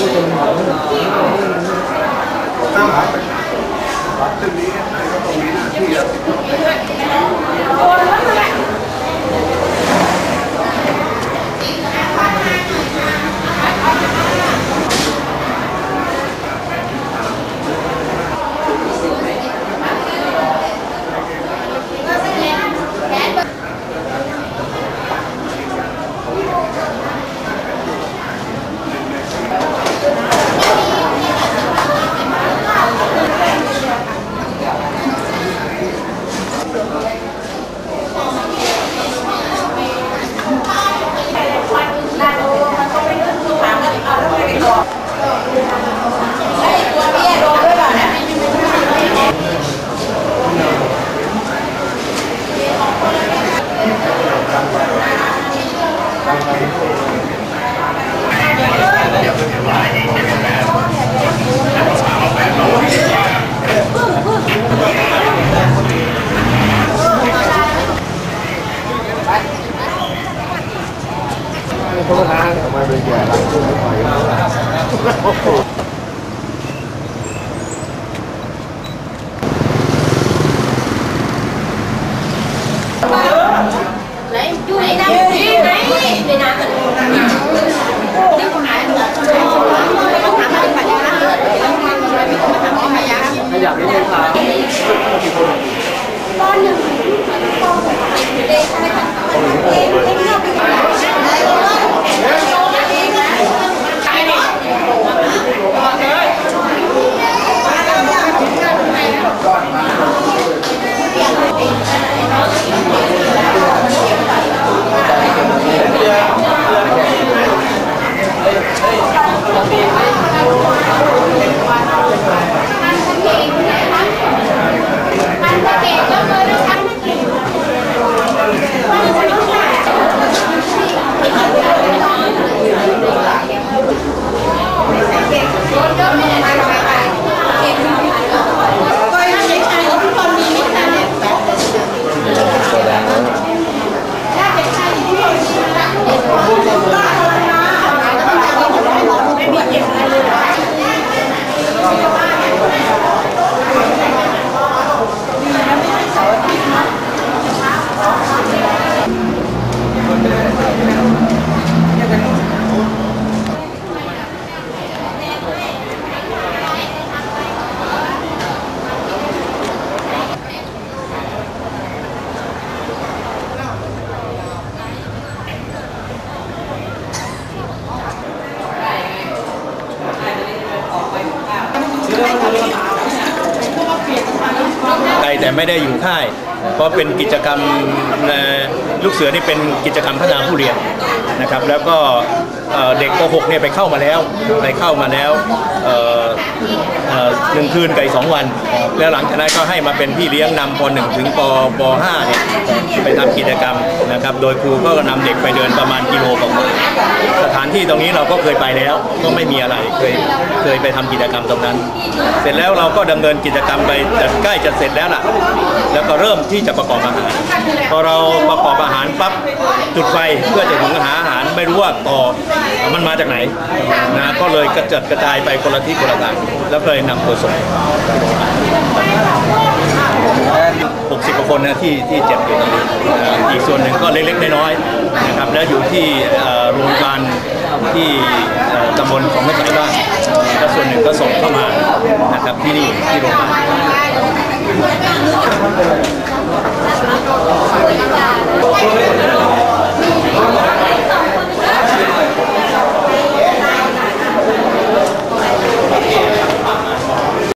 ตั้งหลักตึ้งนี้ก็ตรงนี้ที่ không ăn mà bây giờ là không phải Thank you. ไม่ได้อยู่ค่าย เพราะเป็นกิจกรรมลูกเสือนี่เป็นกิจกรรมพัฒนาผู้เรียนนะครับแล้วก็เด็กป .6 เนี่ยไปเข้ามาแล้วไปเข้ามาแล้วหนึ่งคืนกับสองวัน แล้วหลังจากนั้นก็ให้มาเป็นพี่เลี้ยงนำป .1 ถึงปป .5 เนี่ยไปทำกิจกรรมนะครับโดยครูก็นำเด็กไปเดินประมาณกิโลกว่าสถานที่ตรงนี้เราก็เคยไปแล้วก็ไม่มีอะไรเคยเคยไปทำกิจกรรมตรงนั้น เสร็จแล้วเราก็ดำเนินกิจกรรมไปจะใกล้จะเสร็จแล้วล่ะแล้วก็เริ่มที่จะประกอบอาหารพอเราประกอบอาหารอาหารปั๊บจุดไฟเพื่อจะถึงหาอาหารไม่รู้ว่าต่อมันมาจากไหนนะก็เลยกระจัดกระจายไปคนละที่คนละทางแล้วเลยนำตัวส่ง60กว่าคนนะที่ที่เจ็บอยู่ตรงนี้อีกส่วนหนึ่งก็เล็กๆน้อยๆนะครับแล้วอยู่ที่โรงพยาบาลที่ตำบลของแม่ตะบ้านก็ส่วนหนึ่งก็ส่งเข้ามานะครับที่นี่ที่โรงพยาบาล